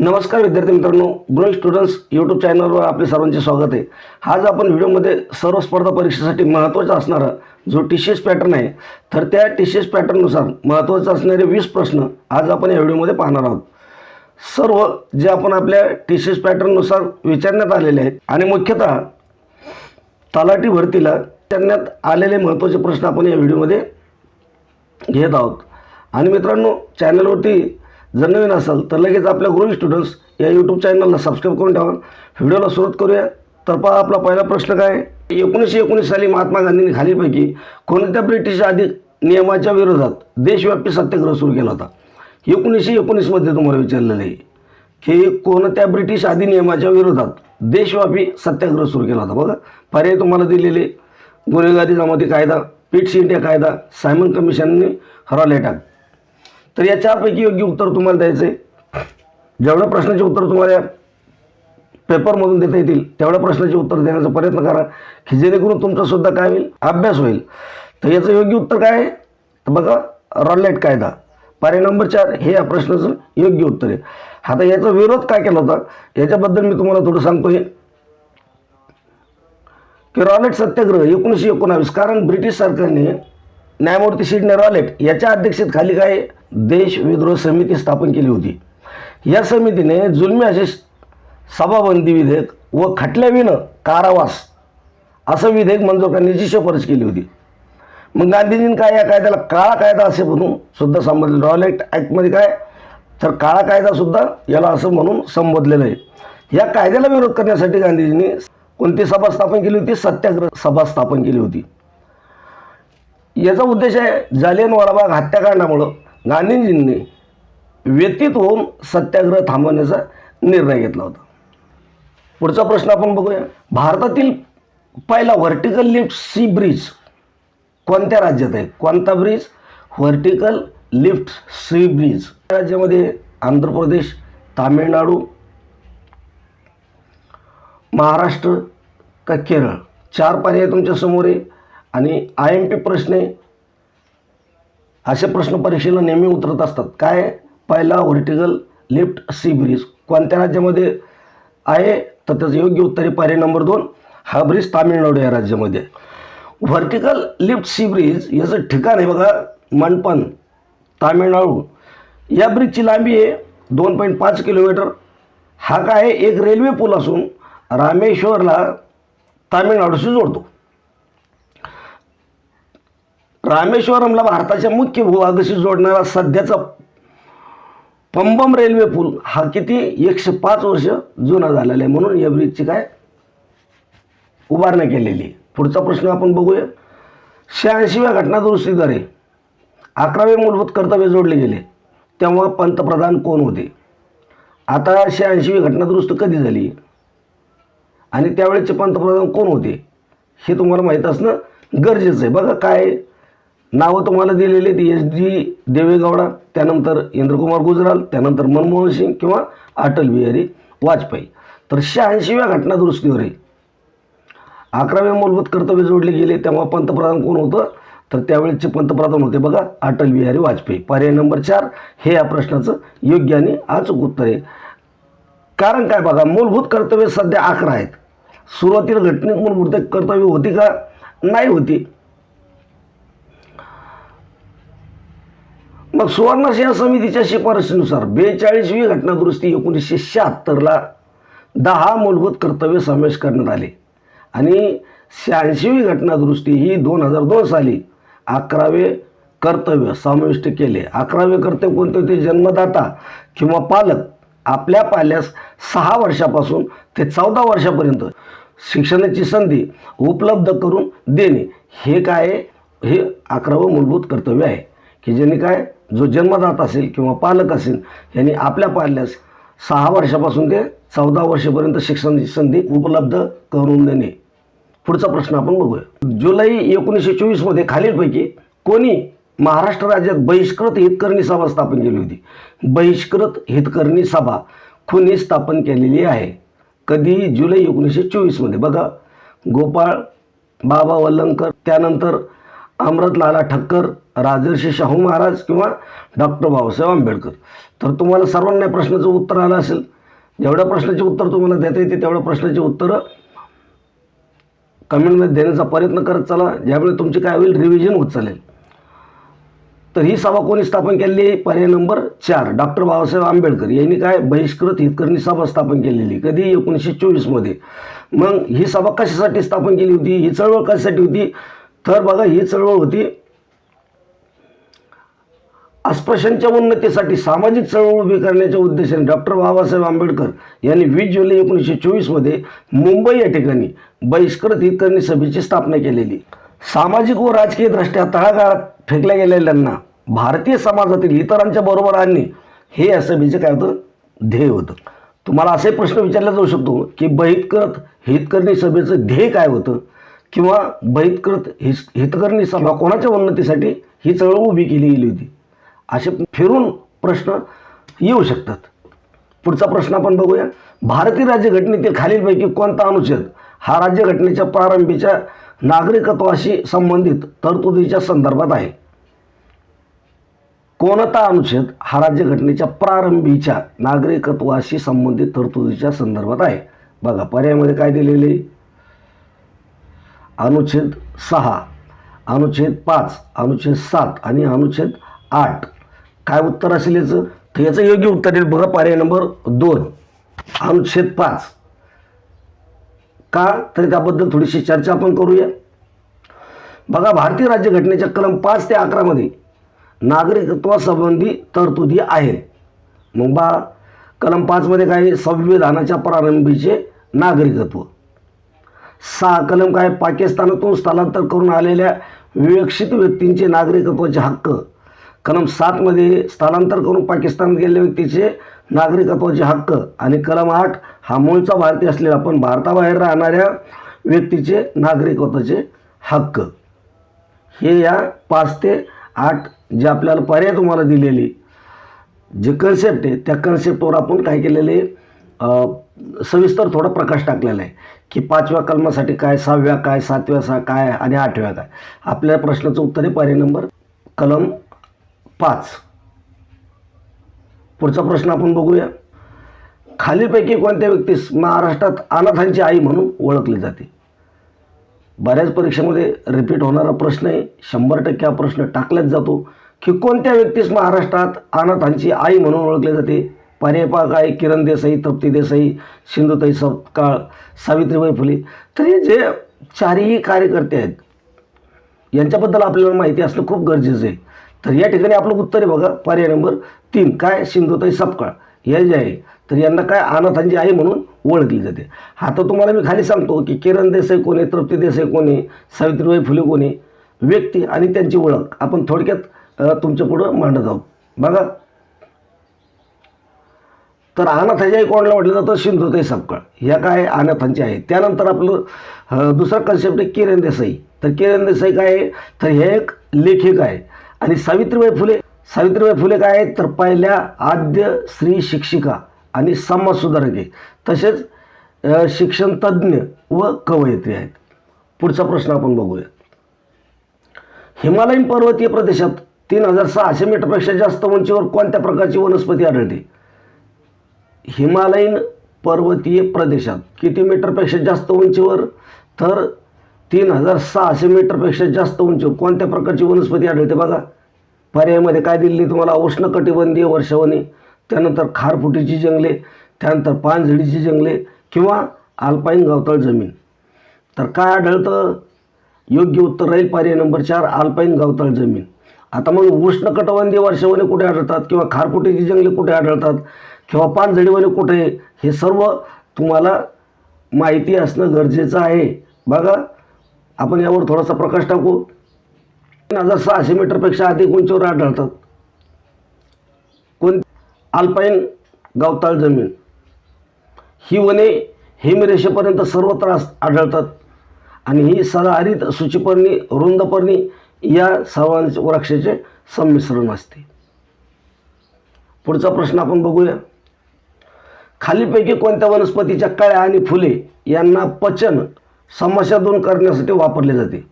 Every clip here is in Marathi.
नमस्कार विद्यार्थी मित्रांनो ग्रोइंग स्टुडंट्स यूट्यूब चॅनलवर आपले सर्वांचे स्वागत आहे. आज आपण व्हिडिओमध्ये सर्व स्पर्धा परीक्षेसाठी महत्त्वाचा असणारा जो टी सी एस पॅटर्न आहे तर त्या टी सी एस पॅटर्ननुसार महत्त्वाचे असणारे वीस प्रश्न आज आपण या व्हिडिओमध्ये पाहणार आहोत. सर्व जे आपण आपल्या टी सी एस पॅटर्ननुसार विचारण्यात आलेले आहेत आणि मुख्यतः तलाठी भरतीला विचारण्यात आलेले महत्त्वाचे प्रश्न आपण या व्हिडिओमध्ये घेत आहोत. आणि मित्रांनो चॅनलवरती जर नवीन असाल तर लगेच आपल्या ग्रोईंग स्टुडंट्स या यूट्यूब चॅनलला सबस्क्राईब करून ठेवा. व्हिडिओला सुरुवात करूया. तर पहा आपला पहिला प्रश्न काय? आहे? एकोणीसशे एकोणीस साली महात्मा गांधींनी खालीलपैकी कोणत्या ब्रिटिश अधिक नियमाच्या विरोधात देशव्यापी सत्याग्रह सुरू केला होता? एकोणीसशे एकोणीसमध्ये तुम्हाला विचारलेलं आहे की कोणत्या ब्रिटिश अधिनियमाच्या विरोधात देशव्यापी सत्याग्रह सुरू केला होता? बघा पर्याय तुम्हाला दिलेले. गुन्हेगारी जमाती कायदा पिट्स इंडिया कायदा सायमन कमिशनने हरवले टाक. तर या चारपैकी योग्य उत्तर तुम्हाला द्यायचं आहे जेवढ्या प्रश्नाचे उत्तर तुम्हाला पेपरमधून देता येतील तेवढ्या प्रश्नाचे उत्तर देण्याचा प्रयत्न करा की जेणेकरून तुमचासुद्धा काय होईल? अभ्यास होईल. तर याचं योग्य उत्तर काय आहे? तर बघा रॉलेट कायदा. पर्याय नंबर चार हे या प्रश्नाचं योग्य उत्तर आहे. आता याचा विरोध काय केला होता? याच्याबद्दल मी तुम्हाला थोडं सांगतोय. की रॉलेट सत्याग्रह एकोणीसशे एकोणावीस कारण ब्रिटिश सरकारने न्यायमूर्ती सिडने रॉलेट याच्या अध्यक्षतेखाली काय देश विद्रोह समिती स्थापन केली होती. या समितीने जुलमी असे सभाबंदी विधेयक व खटल्याविनं कारावास असं विधेयक मंजूर करण्याची शिफारस केली होती. मग गांधीजींनी काय या कायद्याला काळा कायदा असे म्हणून सुद्धा संबोधले रॉलेट ॲक्टमध्ये काय? तर काळा कायदासुद्धा याला असं म्हणून संबोधलेलं आहे. या कायद्याला विरोध करण्यासाठी गांधीजींनी कोणती सभा स्थापन केली होती? सत्याग्रह सभा स्थापन केली होती. याचा उद्देश आहे जालियनवालाबाग हत्याकांडामुळं गांधीजींनी व्यतीत होऊन सत्याग्रह थांबवण्याचा निर्णय घेतला होता. पुढचा प्रश्न आपण बघूया. भारतातील पहिला व्हर्टिकल लिफ्ट सी ब्रिज कोणत्या राज्यात आहे? कोणता bridge vertical lift sea bridge राज्यामध्ये आंध्र प्रदेश तामिळनाडू महाराष्ट्र का केरळ? चार पर्याय तुमच्यासमोर आहे. आणि आय एम पी प्रश्न असे प्रश्न परीक्षेला नेहमी उतरत असतात. काय? पहिला व्हर्टिकल लिफ्ट सी ब्रिज कोणत्या राज्यामध्ये आहे? तर त्याचं योग्य उत्तर आहे पर्याय नंबर दोन हा ब्रिज तामिळनाडू या राज्यामध्ये. व्हर्टिकल लिफ्ट सी ब्रिज याचं ठिकाण आहे बघा मंडपन तामिळनाडू. या ब्रिजची लांबी आहे दोन पॉईंट पाच किलोमीटर. हा काय? आहे एक रेल्वे पूल असून रामेश्वरला तामिळनाडूशी जोडतो. रामेश्वरमला भारताच्या मुख्य भूभागाशी जोडणारा सध्याचा पंबम रेल्वे पूल हा किती एकशे पाच वर्ष जुना झालेला आहे म्हणून या ब्रिजची काय उभारणी केलेली आहे. पुढचा प्रश्न आपण बघूया. शहाऐंशीव्या घटनादुरुस्तीद्वारे अकरावे मूलभूत कर्तव्य जोडले गेले. तेव्हा पंतप्रधान कोण होते? आता शहाऐंशीवी घटनादुरुस्त कधी झाली? आणि त्यावेळेचे पंतप्रधान कोण होते? हे तुम्हाला माहीत असणं गरजेचं आहे. बघा काय नावं तुम्हाला दिलेली आहेत. एस डी देवेगौडा त्यानंतर इंद्रकुमार गुजराल त्यानंतर मनमोहन सिंग किंवा अटल बिहारी वाजपेयी. तर शहाऐंशीव्या घटनादुरुस्तीवर आहे. अकरावे मूलभूत कर्तव्य जोडले गेले तेव्हा पंतप्रधान कोण होतं? तर त्यावेळेचे पंतप्रधान होते बघा अटल बिहारी वाजपेयी. पर्याय नंबर चार हे या प्रश्नाचं योग्य आणि अचूक उत्तर आहे. कारण काय बघा मूलभूत कर्तव्य सध्या अकरा आहेत. सुरुवातीला घटनेत मूलभूत कर्तव्य होती का? नाही होती. मग सुवर्णसिंह समितीच्या शिफारशीनुसार बेचाळीसवी घटनादुरुस्ती एकोणीसशे शहात्तरला दहा मूलभूत कर्तव्य समावेश करण्यात आले. आणि शहाऐंशीवी घटनादुरुस्ती ही दोन हजार दोन साली अकरावे कर्तव्य समाविष्ट केले. अकरावे कर्तव्य कोणते होते? जन्मदाता किंवा पालक. आपल्या पाल्यास सहा वर्षापासून ते चौदा वर्षापर्यंत शिक्षणाची संधी उपलब्ध करून देणे हे काय? हे अकरावं मूलभूत कर्तव्य आहे. की ज्याने काय? जो जन्मदात असेल किंवा पालक असेल यांनी आपल्या पाल्यास सहा वर्षापासून ते चौदा वर्षापर्यंत शिक्षणाची संधी उपलब्ध करून देणे. पुढचा प्रश्न आपण बघूया. जुलै एकोणीसशे चोवीसमध्ये खालीलपैकी कोणी महाराष्ट्र राज्यात बहिष्कृत हितकरणी सभा स्थापन केली होती? बहिष्कृत हितकरणी सभा कोणी स्थापन केलेली आहे. कधी जुलै एकोणीसशे चोवीसमध्ये बघा गोपाळ बाबा वल्लंकर त्यानंतर अमृतलाला ठक्कर राजर्षी शाहू महाराज किंवा डॉक्टर बाबासाहेब आंबेडकर. तर तुम्हाला सर्वांना या प्रश्नाचं उत्तर आलं असेल. जेवढ्या प्रश्नाचे उत्तर तुम्हाला देता येते तेवढ्या प्रश्नाची उत्तरं कमेंटमध्ये देण्याचा प्रयत्न करत चला. ज्यामुळे तुमची काय होईल रिव्हिजन होत चालेल. तर ही सभा कोणी स्थापन केलेली आहे? पर्याय नंबर चार डॉक्टर बाबासाहेब आंबेडकर यांनी काय बहिष्कृत हितकरणी सभा स्थापन केलेली? कधी? एकोणीसशे चोवीसमध्ये मग ही सभा कशासाठी स्थापन केली होती? ही चळवळ कशासाठी होती? तर बघा ही चळवळ होती. अस्पृश्यांच्या उन्नतीसाठी सामाजिक चळवळ उभी करण्याच्या उद्देशाने डॉक्टर बाबासाहेब आंबेडकर यांनी वीस जुलै एकोणीसशे चोवीसमध्ये मुंबई या ठिकाणी बहिष्कृत हितकरणी सभेची स्थापना केलेली. सामाजिक व राजकीय दृष्ट्या तळागाळात फेकल्या गेलेल्यांना भारतीय समाजातील इतरांच्या बरोबर आणणे हे या सभेचे काय होतं? ध्येय होतं. तुम्हाला असे प्रश्न विचारला जाऊ शकतो की बहिष्कृत हितकरणी सभेचं ध्येय काय होतं? किंवा बहिष्कृत हिस हितकरणी सभा कोणाच्या उन्नतीसाठी ही चळवळ उभी केली गेली होती? असे फिरून प्रश्न येऊ शकतात. पुढचा प्रश्न आपण बघूया. भारतीय राज्यघटनेतील खालीलपैकी कोणता अनुच्छेद? हा राज्यघटनेच्या प्रारंभीच्या नागरिकत्वाशी संबंधित तरतुदीच्या संदर्भात आहे. कोणता अनुच्छेद हा राज्यघटनेच्या प्रारंभीच्या नागरिकत्वाशी संबंधित तरतुदीच्या संदर्भात आहे? बघा पर्यायामध्ये काय दिलेले अनुच्छेद सहा अनुच्छेद पाच अनुच्छेद सात आणि अनुच्छेद आठ. काय उत्तर असेल याचं? तर याचं योग्य उत्तर येईल बघा पर्याय नंबर दोन. अनुच्छेद पाच. का? तर त्याबद्दल थोडीशी चर्चा आपण करूया. बघा भारतीय राज्यघटनेच्या कलम पाच ते अकरामध्ये नागरिकत्वासंबंधी तरतुदी आहेत. मग बा कलम पाचमध्ये काय? संविधानाच्या प्रारंभीचे नागरिकत्व. सहा कलम काय पाकिस्तानातून स्थलांतर करून आलेल्या विवक्षित व्यक्तींचे नागरिकत्वाचे हक्क. कलम सातमध्ये स्थलांतर करून पाकिस्तानात गेलेल्या व्यक्तीचे नागरिकत्वाचे हक्क आणि कलम आठ हा मूळचा भारतीय असलेला पण भारताबाहेर राहणाऱ्या व्यक्तीचे नागरिकत्वाचे हक्क. हे या पाच ते आठ जे आपल्याला पर्याय तुम्हाला दिलेली. जे कन्सेप्ट आहे त्या कन्सेप्टवर आपण काय केलेले सविस्तर थोडा प्रकाश टाकलेला आहे की पाचव्या कलमासाठी काय सहाव्या काय सातव्या सा काय आणि आठव्या काय? आपल्या प्रश्नाचं उत्तर आहे पर्याय नंबर कलम पाच. पुढचा प्रश्न आपण बघूया. खालीलपैकी कोणत्या व्यक्तीस महाराष्ट्रात अनाथांची आई म्हणून ओळखली जाते? बऱ्याच परीक्षेमध्ये रिपीट होणारा प्रश्न आहे. शंभर टक्के हा प्रश्न टाकलाच जातो की कोणत्या व्यक्तीस महाराष्ट्रात अनाथांची आई म्हणून ओळखली जाते? पर्याय आहे किरण देसाई तप्ती देसाई सिंधुताई सपकाळ सावित्रीबाई फुले तर हे जे चारही कार्यकर्ते आहेत यांच्याबद्दल आपल्याला माहिती असणं खूप गरजेचं आहे. तर या ठिकाणी आपलं उत्तर आहे बघा पर्याय नंबर तीन काय सिंधुताई सपकाळ हे जे आहे तर यांना काय अनाथांची आई म्हणून ओळखली जाते. आता तुम्हाला मी खाली सांगतो की किरण देसाई कोण आहे तृप्ती देसाई कोण आहे सावित्रीबाई फुले कोण आहे व्यक्ती आणि त्यांची ओळख. आपण थोडक्यात तुमच्या पुढं मांडत आहोत. बघा तर अनाथाच्याही कोणाला म्हटलं जातं सिंधुताई सपकाळ. ह्या काय अनाथांची आहे त्यानंतर आपलं दुसरा कन्सेप्ट आहे किरण देसाई. तर किरण देसाई काय आहे? तर हे एक लेखिक आहे. आणि सावित्रीबाई फुले सावित्रीबाई फुले काय आहेत? तर पहिल्या आद्य स्त्री शिक्षिका आणि समाजसुधारक आहे. तसेच शिक्षण तज्ज्ञ व कवयित्री आहेत. पुढचा प्रश्न आपण बघूया. हिमालयीन पर्वतीय प्रदेशात तीन हजार सहाशे मीटरपेक्षा जास्त उंचीवर कोणत्या प्रकारची वनस्पती आढळते? हिमालयीन पर्वतीय प्रदेशात किती मीटरपेक्षा जास्त उंचीवर? तर तीन हजार सहाशे मीटरपेक्षा जास्त उंचीवर कोणत्या प्रकारची वनस्पती आढळते बघा? पर्यायामध्ये काय दिली तुम्हाला? उष्णकटिबंधीय वर्षावने. त्यानंतर खारफुटीची जंगले त्यानंतर पानझडीची जंगले किंवा अल्पाईन गवताळ जमीन. तर काय आढळतं? योग्य उत्तर राहील पर्याय नंबर चार अल्पाईन गवताळ जमीन. आता मग उष्णकटिबंधीय वर्षावने कुठे आढळतात किंवा खारफुटीची जंगले कुठे आढळतात? किंवा पानझडीवने कुठे हे सर्व तुम्हाला माहिती असणं गरजेचं आहे. बघा आपण यावर थोडासा प्रकाश टाकू. तीन हजार सहाशे मीटरपेक्षा अधिक उंचीवर आढळतात. कोण अल्पाईन गवताळ जमीन. ही वने हिमरेषेपर्यंत सर्वत्र आढळतात. आणि ही सदाहरित सूचीपर्णी रुंदपर्णी या सर्वांचे वृक्षाचे संमिश्रण असते. पुढचा प्रश्न आपण बघूया. खालीपैकी कोणत्या वनस्पतीच्या कळ्या आणि फुले यांना पचन समस्या दूर करण्यासाठी वापरले जाते?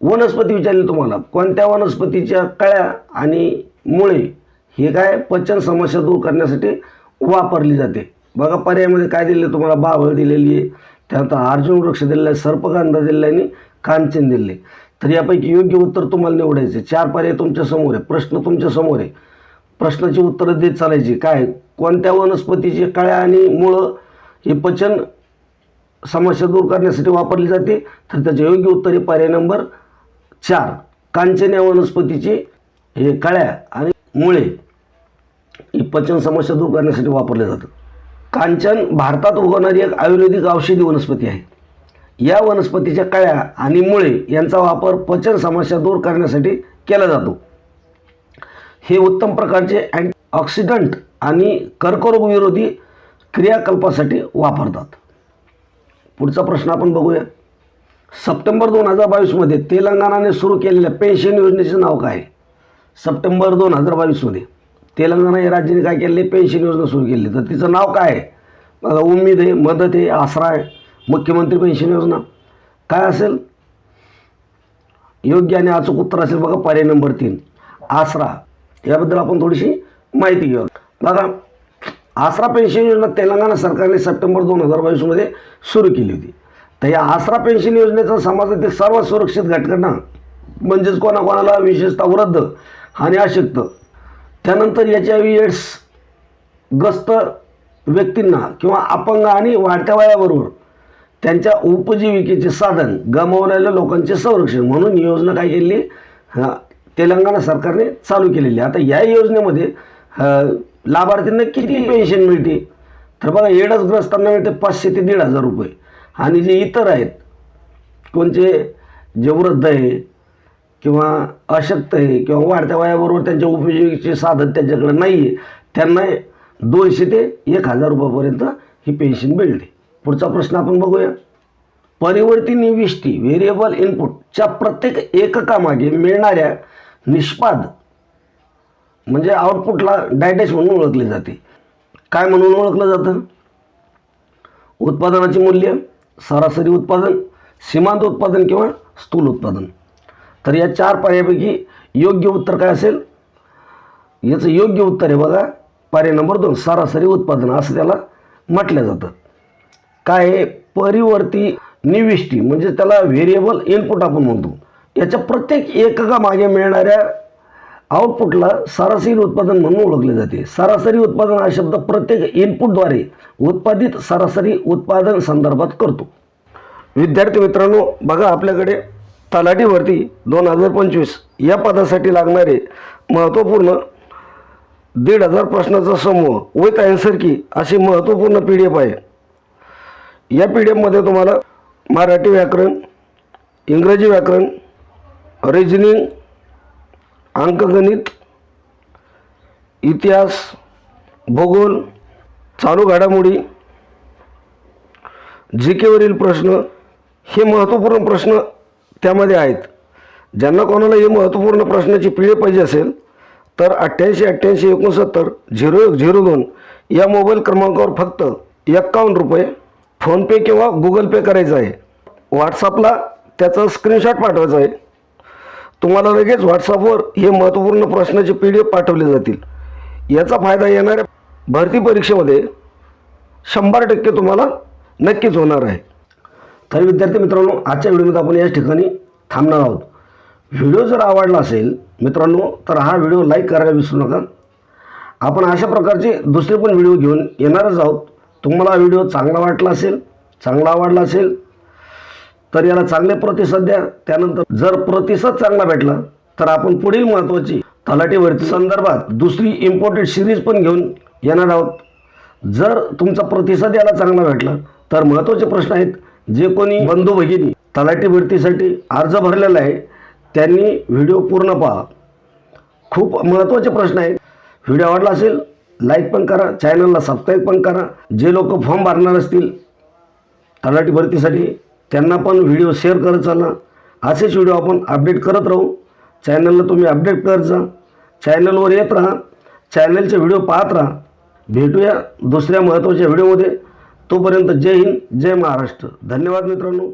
वनस्पती विचारली तुम्हाला. कोणत्या वनस्पतीच्या कळ्या आणि मुळे हे काय पचन समस्या दूर करण्यासाठी वापरली जाते? बघा पर्यायामध्ये काय दिले तुम्हाला? बावळ दिलेली आहे. त्यानंतर अर्जुन वृक्ष दिलेला आहे सर्पकांदा दिलेला आहे आणि कांचन दिले तर यापैकी योग्य उत्तर तुम्हाला निवडायचे चार पर्याय तुमच्यासमोर आहे. प्रश्न तुमच्यासमोर आहे. प्रश्नाची उत्तरं देत चालायची. काय? कोणत्या वनस्पतीची कळ्या आणि मुळं हे पचन समस्या दूर करण्यासाठी वापरली जाते? तर त्याचे योग्य उत्तर हे पर्याय नंबर चार. कांचन या वनस्पतीची हे कळ्या आणि मुळे ही पचन समस्या दूर करण्यासाठी वापरले जातं कांचन भारतात उगवणारी एक आयुर्वेदिक औषधी वनस्पती आहे. या वनस्पतीच्या कळ्या आणि मुळे यांचा वापर पचन समस्या दूर करण्यासाठी केला जातो. हे उत्तम प्रकारचे अँटीऑक्सिडंट आणि कर्करोगविरोधी क्रियाकल्पासाठी वापरतात. पुढचा प्रश्न आपण बघूया. सप्टेंबर दोन हजार बावीसमध्ये तेलंगणाने सुरू केलेल्या पेन्शन योजनेचे नाव काय? आहे? सप्टेंबर दोन हजार बावीसमध्ये तेलंगणा या राज्याने काय केले पेन्शन योजना सुरू केली तर तिचं नाव काय आहे? बघा उम्मीद आहे मदत आहे आसरा आहे. मुख्यमंत्री पेन्शन योजना. काय असेल? योग्य आणि अचूक उत्तर असेल बघा पर्याय नंबर तीन. आसरा. याबद्दल आपण थोडीशी माहिती घेऊ बघा आसरा पेन्शन योजना तेलंगणा सरकारने सप्टेंबर दोन हजार बावीसमध्ये सुरू केली होती. तर या आसरा पेन्शन योजनेचा समाजातील सर्व सुरक्षित घटकांना म्हणजेच कोणाकोणाला विशेषतः वृद्ध आणि अशक्त त्यानंतर एच आय व्ही एड्स ग्रस्त व्यक्तींना किंवा अपंग आणि वाढत्या वयाबरोबर त्यांच्या उपजीविकेचे साधन गमावलेल्या लोकांचे संरक्षण म्हणून ही योजना काय केली? तेलंगणा सरकारने चालू केलेली आहे. आता या योजनेमध्ये लाभार्थींना किती पेन्शन मिळते? तर बघा एडसग्रस्तांना मिळते पाचशे ते दीड हजार रुपये. आणि जे इतर आहेत कोणचे जे वृद्ध आहे किंवा अशक्त आहे किंवा वाढत्या वयाबरोबर त्यांच्या उपयोगीचे साधन त्यांच्याकडे नाही आहे त्यांना दोनशे ते एक हजार रुपयापर्यंत ही पेन्शन मिळते. पुढचा प्रश्न आपण बघूया. परिवर्ती विष्टी व्हेरिएबल इनपुटच्या प्रत्येक एककामागे मिळणाऱ्या निष्पाद. म्हणजे आउटपुटला डायटेश म्हणून ओळखले जाते. काय म्हणून ओळखलं जातं? उत्पादनाचे मूल्य सरासरी उत्पादन सीमांत उत्पादन किंवा स्थूल उत्पादन. तर या चार पर्यायापैकी योग्य उत्तर काय असेल? याचं योग्य उत्तर आहे बघा पर्याय नंबर दोन सरासरी उत्पादन असं त्याला म्हटलं जातं. काय आहे? परिवर्ती निविष्टी म्हणजे त्याला व्हेरिएबल इनपुट आपण म्हणतो. याच्या प्रत्येक एककामागे मिळणाऱ्या आउटपुटला सरासरी उत्पादन म्हणून ओळखले जाते. सरासरी उत्पादन हा शब्द प्रत्येक इनपुटद्वारे उत्पादित सरासरी उत्पादन संदर्भात करतो. विद्यार्थी मित्रांनो बघा आपल्याकडे तलाठीवरती दोन हजार पंचवीस या पदासाठी लागणारे महत्त्वपूर्ण दीड हजार प्रश्नाचा समूह विथ आन्सर की अशी महत्त्वपूर्ण पी डी एफ आहे. या पी डी एफमध्ये तुम्हाला मराठी व्याकरण इंग्रजी व्याकरण रिजनिंग अंकगणित इतिहास भूगोल चालू घडामोडी जी केवरील प्रश्न हे महत्त्वपूर्ण प्रश्न त्यामध्ये आहेत. ज्यांना कोणाला हे महत्त्वपूर्ण प्रश्नाची पिढी पाहिजे असेल तर अठ्ठ्याऐंशी अठ्ठ्याऐंशी एकोणसत्तर झिरो एक झिरो दोन या मोबाईल क्रमांकावर फक्त एक्कावन्न रुपये फोनपे किंवा गुगल पे करायचं आहे. व्हॉट्सअपला त्याचा स्क्रीनशॉट पाठवायचा आहे. तुम्हाला लगेच व्हॉट्सअपवर हे महत्त्वपूर्ण प्रश्नाचे पी डी एफ पाठवले जातील. याचा फायदा येणाऱ्या भरती परीक्षेमध्ये शंभर टक्के तुम्हाला नक्कीच होणार आहे. तर विद्यार्थी मित्रांनो आजच्या व्हिडिओमध्ये आपण याच ठिकाणी थांबणार आहोत. व्हिडिओ जर आवडला असेल मित्रांनो तर हा व्हिडिओ लाईक करायला विसरू नका. आपण अशा प्रकारचे दुसरे पण व्हिडिओ घेऊन येणारच आहोत. तुम्हाला व्हिडिओ चांगला वाटला असेल चांगला आवडला असेल तर याला चांगले प्रतिसाद द्या. त्यानंतर जर प्रतिसाद चांगला भेटला तर आपण पुढील महत्त्वाची तलाठी भरती संदर्भात दुसरी इम्पोर्टेड सिरीज पण घेऊन येणार आहोत. जर तुमचा प्रतिसाद याला चांगला भेटला तर महत्त्वाचे प्रश्न आहेत. जे कोणी बंधू भगिनी तलाठी भरतीसाठी अर्ज भरलेला आहे त्यांनी व्हिडिओ पूर्ण पहा. खूप महत्त्वाचे प्रश्न आहेत. व्हिडिओ आवडला असेल लाईक पण करा. चॅनलला सबस्क्राईब पण करा. जे लोक फॉर्म भरणार असतील तलाठी भरतीसाठी त्यांना पण व्हिडिओ शेअर करत चला. असेच व्हिडिओ आपण अपडेट करत राहू. चॅनलला तुम्ही अपडेट करत जा. चॅनलवर येत राहा. चॅनलचे व्हिडिओ पाहत राहा. भेटूया दुसऱ्या महत्त्वाच्या व्हिडिओमध्ये तोपर्यंत जय हिंद जय महाराष्ट्र. धन्यवाद मित्रांनो.